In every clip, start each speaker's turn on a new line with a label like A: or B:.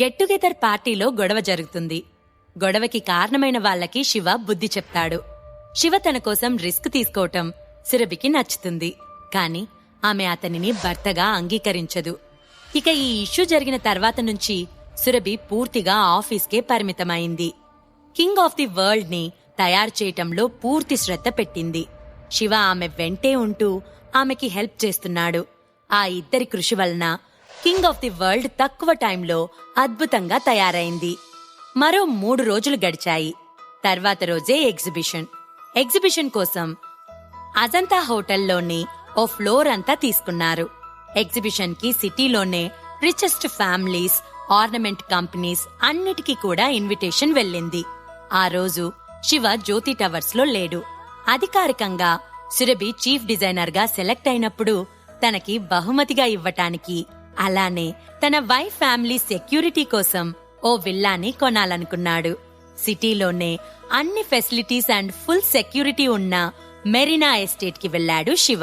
A: Get together పార్టీలో గొడవ జరుగుతుంది. గొడవకి కారణమైన వాళ్ళకి శివ బుద్ధి చెప్తాడు. శివ తన కోసం రిస్క్ తీసుకోవటం సురభికి నచ్చుతుంది. కాని ఆమె అతనిని భర్తగా అంగీకరించదు. ఇక ఈ ఇష్యూ జరిగిన తర్వాత నుంచి సురభి పూర్తిగా ఆఫీస్కే పరిమితమైంది. కింగ్ ఆఫ్ ది వరల్డ్ని తయారు చేయటంలో పూర్తి శ్రద్ధ పెట్టింది. శివ ఆమె వెంటే ఉంటూ ఆమెకి హెల్ప్ చేస్తున్నాడు. ఆ ఇద్దరి కృషి వలన కింగ్ ఆఫ్ ది వరల్డ్ తక్కువ టైంలో అద్భుతంగా తయారైంది. మరో మూడు రోజులు గడిచాయి. తర్వాత రోజే ఎగ్జిబిషన్. ఎగ్జిబిషన్ కోసం అజంతా హోటల్లోని ఓ ఫ్లోర్ అంతా తీసుకున్నారు. ఎగ్జిబిషన్కి సిటీలోనే రిచెస్ట్ ఫ్యామిలీస్ ఆర్నమెంట్ కంపెనీస్ అన్నిటికీ కూడా ఇన్విటేషన్ వెళ్ళింది. ఆ రోజు శివ జ్యోతి టవర్స్లో లేడు. అధికారికంగా సురభి చీఫ్ డిజైనర్గా సెలెక్ట్ అయినప్పుడు తనకి బహుమతిగా ఇవ్వటానికి అలానే తన వైఫ్ ఫ్యామిలీ సెక్యూరిటీ కోసం ఓ విల్లాని కొనాలనుకున్నాడు. సిటీలోనే అన్ని ఫెసిలిటీస్ అండ్ ఫుల్ సెక్యూరిటీ ఉన్న మెరీనా ఎస్టేట్కి వెళ్ళాడు శివ.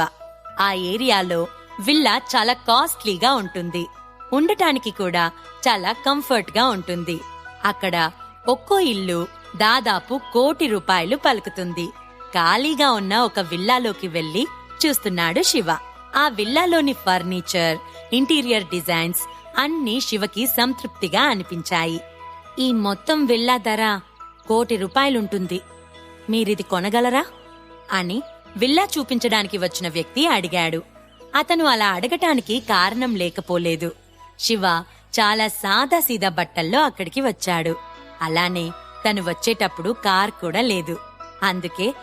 A: ఆ ఏరియాలో విల్లా చాలా కాస్ట్లీగా ఉంటుంది. ఉండటానికి కూడా చాలా కంఫర్ట్గా ఉంటుంది. అక్కడ ఒక్కో ఇల్లు దాదాపు కోటి రూపాయలు పలుకుతుంది. ఖాళీగా ఉన్న ఒక విల్లాలోకి వెళ్ళి చూస్తున్నాడు శివ. ఆ విల్లాలోని ఫర్నిచర్ ఇంటీరియర్ డిజైన్స్ అన్నీ శివకి సంతృప్తిగా అనిపించాయి. ఈ మొత్తం విల్లా ధర కోటి రూపాయలుంటుంది. మీరిది కొనగలరా? అని విల్లా చూపించడానికి వచ్చిన వ్యక్తి అడిగాడు. అతను అలా అడగటానికి కారణం లేకపోలేదు. శివ చాలా సాదాసీదా బట్టల్లో అక్కడికి వచ్చాడు. అలానే తను వచ్చేటప్పుడు కార్ కూడా లేదు. అందుకే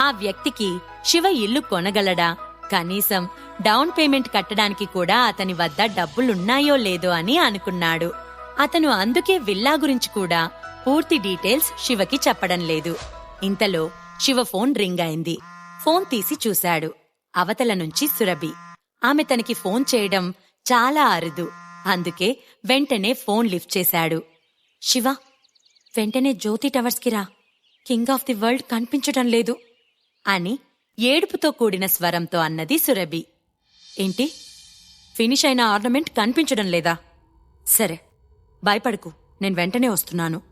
A: ఆ వ్యక్తికి శివ ఇల్లు కొనగలడా? కనీసం డౌన్ పేమెంట్ కట్టడానికి కూడా అతని వద్ద డబ్బులున్నాయో లేదో అని అనుకున్నాడు. అతను అందుకే విల్లా గురించి కూడా పూర్తి డీటెయిల్స్ శివకి చెప్పడం లేదు. ఇంతలో శివ ఫోన్ రింగ్ అయింది. ఫోన్ తీసి చూశాడు. అవతల నుంచి సురభి. ఆమె తనకి ఫోన్ చేయడం చాలా అరుదు. అందుకే వెంటనే ఫోన్ లిఫ్ట్ చేశాడు. శివ వెంటనే జ్యోతి టవర్స్కి రా. కింగ్ ఆఫ్ ది వరల్డ్ కనిపించటం లేదు. అని ఏడుపుతో కూడిన స్వరంతో అన్నది సురభి. ఏంటి? ఫినిష్ అయిన ఆర్నమెంట్ కనిపించడం లేదా? సరే భయపడకు నేను వెంటనే వస్తున్నాను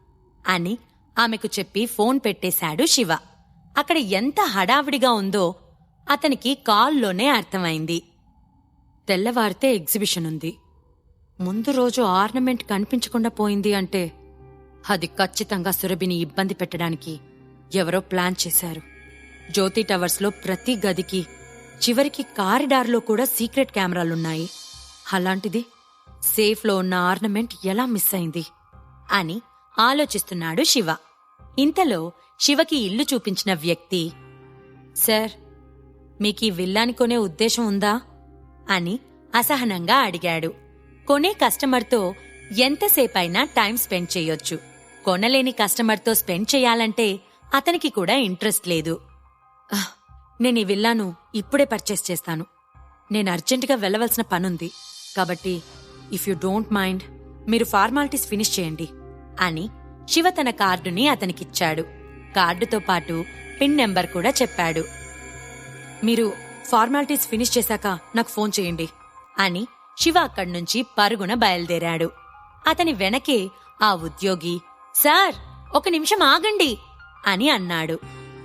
A: అని ఆమెకు చెప్పి ఫోన్ పెట్టేశాడు శివ. అక్కడ ఎంత హడావిడిగా ఉందో అతనికి కాల్లోనే అర్థమైంది. తెల్లవారితే ఎగ్జిబిషన్ ఉంది. ముందు రోజు ఆర్నమెంట్ కనిపించకుండా పోయింది అంటే అది ఖచ్చితంగా సురభిని ఇబ్బంది పెట్టడానికి ఎవరో ప్లాన్ చేశారు. జ్యోతి టవర్స్లో ప్రతి గదికి చివరికి కారిడార్లో కూడా సీక్రెట్ కెమెరాలున్నాయి. అలాంటిది సేఫ్లో ఉన్న ఆర్నమెంట్ ఎలా మిస్ అయింది? అని ఆలోచిస్తున్నాడు శివ. ఇంతలో శివకి ఇల్లు చూపించిన వ్యక్తి సార్ మీకీ విల్లాని కొనే ఉద్దేశం ఉందా? అని అసహనంగా అడిగాడు. కొనే కస్టమర్తో ఎంతసేపైనా టైం స్పెండ్ చేయొచ్చు. కొనలేని కస్టమర్తో స్పెండ్ చేయాలంటే అతనికి కూడా ఇంట్రెస్ట్ లేదు. నేను ఈ విల్లాను ఇప్పుడే పర్చేస్ చేస్తాను. నేను అర్జెంటుగా వెళ్ళవలసిన పనుంది. కాబట్టి ఇఫ్ యు డోంట్ మైండ్ మీరు ఫార్మాలిటీస్ ఫినిష్ చేయండి. అని శివ తన కార్డుని అతనికిచ్చాడు. కార్డుతో పాటు పిన్ నెంబర్ కూడా చెప్పాడు. మీరు ఫార్మాలిటీస్ ఫినిష్ చేశాక నాకు ఫోన్ చేయండి. అని శివ అక్కడి నుంచి పరుగున బయలుదేరాడు. అతని వెనకే ఆ ఉద్యోగి సార్ ఒక నిమిషం ఆగండి అని అన్నాడు.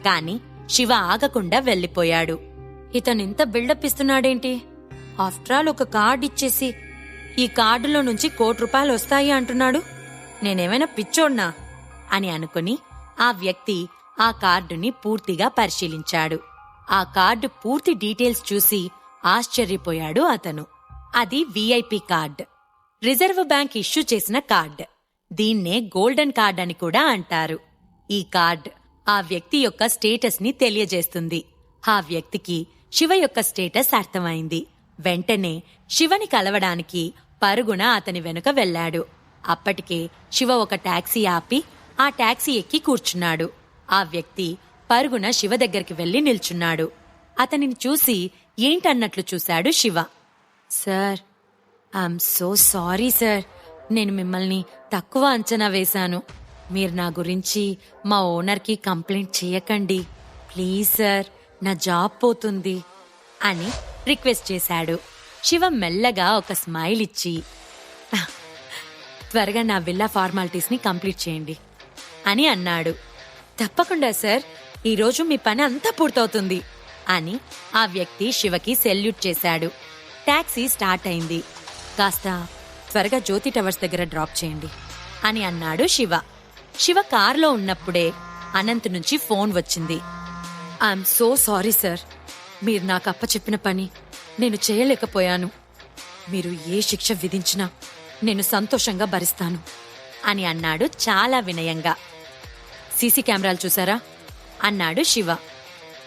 A: కాని శివ ఆగకుండా వెళ్ళిపోయాడు. ఇతనింత బిల్డప్ ఇస్తున్నాడేంటి? ఆఫ్టర్ ఆల్ ఒక కార్డ్ ఇచ్చేసి ఈ కార్డులో నుంచి కోటి రూపాయలు వస్తాయి అంటున్నాడు. నేనేమైనా పిచ్చోడ్నా? అని అనుకుని ఆ వ్యక్తి ఆ కార్డుని పూర్తిగా పరిశీలించాడు. ఆ కార్డు పూర్తి డీటెయిల్స్ చూసి ఆశ్చర్యపోయాడు అతను. అది VIP card. Reserve Bank issue చేసిన కార్డ్. దీన్నే గోల్డెన్ కార్డ్ అని కూడా అంటారు. ఈ కార్డ్ ఆ వ్యక్తి యొక్క స్టేటస్ని తెలియజేస్తుంది. ఆ వ్యక్తికి శివ యొక్క స్టేటస్ అర్థమైంది. వెంటనే శివని కలవడానికి పరుగున అతని వెనుక వెళ్ళాడు. అప్పటికే శివ ఒక టాక్సీ ఆపి ఆ టాక్సీ ఎక్కి కూర్చున్నాడు. ఆ వ్యక్తి పరుగున శివ దగ్గరికి వెళ్ళి నిల్చున్నాడు. అతనిని చూసి ఏంటన్నట్లు చూశాడు Shiva. Sir I'm so sorry sir. నేను మిమ్మల్ని తక్కువ అంచనా వేశాను. మీరు నా గురించి మా ఓనర్కి కంప్లైంట్ చేయకండి. ప్లీజ్ సార్ నా జాబ్ పోతుంది అని రిక్వెస్ట్ చేశాడు. శివ మెల్లగా ఒక స్మైల్ ఇచ్చి త్వరగా నా విల్లా ఫార్మాలిటీస్ని కంప్లీట్ చేయండి అని అన్నాడు. తప్పకుండా సార్ ఈరోజు మీ పని అంతా పూర్తవుతుంది అని ఆ వ్యక్తి శివకి సెల్యూట్ చేశాడు. ట్యాక్సీ స్టార్ట్ అయింది. కాస్త త్వరగా జ్యోతి టవర్స్ దగ్గర డ్రాప్ చేయండి అని అన్నాడు శివ. శివ కారులో ఉన్నప్పుడే అనంత్ నుంచి ఫోన్ వచ్చింది. I'm so sorry sir. మీరు నాకు అప్పచెప్పిన పని నేను చేయలేకపోయాను. మీరు ఏ శిక్ష విధించినా నేను సంతోషంగా భరిస్తాను అని అన్నాడు చాలా వినయంగా. సీసీ కెమెరాలు చూసారా? అన్నాడు శివ.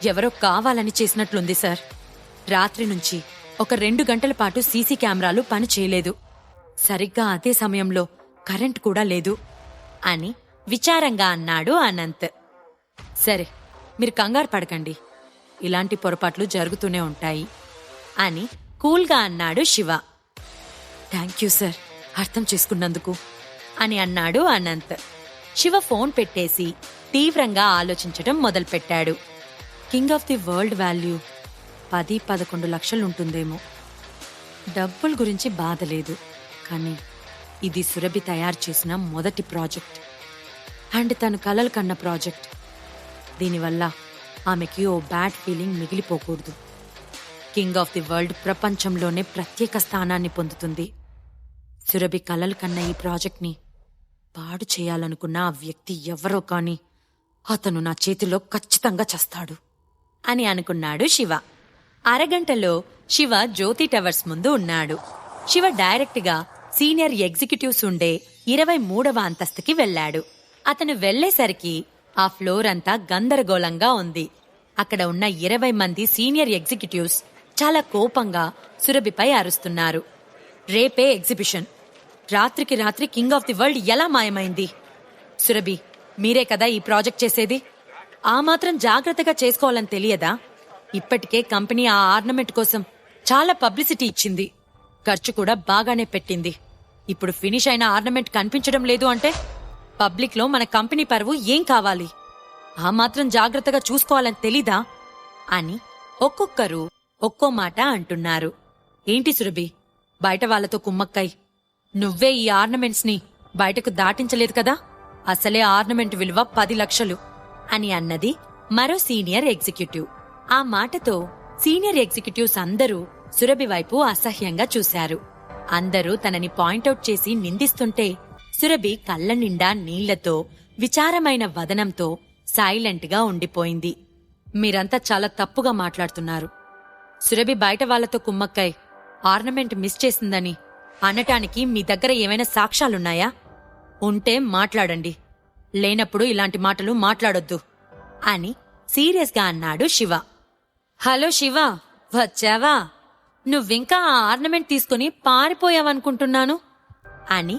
A: ఎవరో కావాలని చేసినట్లుంది సార్. రాత్రి నుంచి ఒక రెండు గంటల పాటు సీసీ కెమెరాలు పని చేయలేదు. సరిగ్గా అదే సమయంలో కరెంట్ కూడా లేదు అని విచారంగా అన్నాడు అనంత్. సరే మీరు కంగారు పడకండి. ఇలాంటి పొరపాట్లు జరుగుతూనే ఉంటాయి అని కూల్గా అన్నాడు శివ. థ్యాంక్ యూ సార్ అర్థం చేసుకున్నందుకు అని అన్నాడు అనంత్. శివ ఫోన్ పెట్టేసి తీవ్రంగా ఆలోచించడం మొదలుపెట్టాడు. King of the world value పది పదకొండు లక్షలుంటుందేమో డబ్బుల గురించి బాధ లేదు కానీ ఇది సురభి తయారు చేసిన మొదటి ప్రాజెక్ట్. అండ్ తన కలలు కన్న ప్రాజెక్ట్. దీనివల్ల ఆమెకి ఓ బ్యాడ్ ఫీలింగ్ మిగిలిపోకూడదు. కింగ్ ఆఫ్ ది వరల్డ్ ప్రపంచంలోనే ప్రత్యేక స్థానాన్ని పొందుతుంది. సురభి కలలు కన్న ఈ ప్రాజెక్ట్ని పాడు చేయాలనుకున్న ఆ వ్యక్తి ఎవరో కాని అతను నా చేతిలో ఖచ్చితంగా చేస్తాడు అని అనుకున్నాడు శివ. అరగంటలో శివ జ్యోతి టవర్స్ ముందు ఉన్నాడు. శివ డైరెక్ట్గా సీనియర్ ఎగ్జిక్యూటివ్స్ ఉండే ఇరవై మూడవ అంతస్తుకి వెళ్ళాడు. అతను వెళ్ళేసరికి ఆ ఫ్లోర్ అంతా గందరగోళంగా ఉంది. అక్కడ ఉన్న ఇరవై మంది సీనియర్ ఎగ్జిక్యూటివ్స్ చాలా కోపంగా సురభిపై అరుస్తున్నారు. రేపే ఎగ్జిబిషన్. రాత్రికి రాత్రి కింగ్ ఆఫ్ ది వరల్డ్ ఎలా మాయమైంది? సురభి మీరే కదా ఈ ప్రాజెక్ట్ చేసేది? ఆ మాత్రం జాగ్రత్తగా చేసుకోవాలని తెలియదా? ఇప్పటికే కంపెనీ ఆ ఆర్నమెంట్ కోసం చాలా పబ్లిసిటీ ఇచ్చింది. ఖర్చు కూడా బాగానే పెట్టింది. ఇప్పుడు ఫినిష్ అయిన ఆర్నమెంట్ కనిపించడం లేదు అంటే? పబ్లిక్లో మన కంపెనీ పరువు ఏం కావాలి? ఆ మాత్రం జాగ్రత్తగా చూసుకోవాలని తెలీదా? అని ఒక్కొక్కరు ఒక్కో మాట అంటున్నారు. ఏంటి సురభి? బయట వాళ్ళతో కుమ్మక్కై. నువ్వే ఈ ఆర్నమెంట్స్ని బయటకు దాటించలేదు కదా? అసలే ఆర్నమెంట్ విలువ పది లక్షలు అని అన్నది మరో సీనియర్ ఎగ్జిక్యూటివ్. ఆ మాటతో సీనియర్ ఎగ్జిక్యూటివ్స్ అందరూ సురభి వైపు అసహ్యంగా చూశారు. అందరూ తనని పాయింట్అవుట్ చేసి నిందిస్తుంటే సురభి కళ్ళ నిండా నీళ్ళతో విచారమైన వదనంతో సైలెంట్గా ఉండిపోయింది. మీరంతా చాలా తప్పుగా మాట్లాడుతున్నారు. సురభి బయట వాళ్ళతో కుమ్మక్కై ఆర్నమెంట్ మిస్ చేసిందని అనటానికి మీ దగ్గర ఏమైనా సాక్ష్యాలున్నాయా? ఉంటే మాట్లాడండి. లేనప్పుడు ఇలాంటి మాటలు మాట్లాడొద్దు. అని సీరియస్గా అన్నాడు శివ. హలో శివ వచ్చావా? నువ్వింకా ఆ ఆర్నమెంట్ తీసుకుని పారిపోయావనుకుంటున్నాను? అని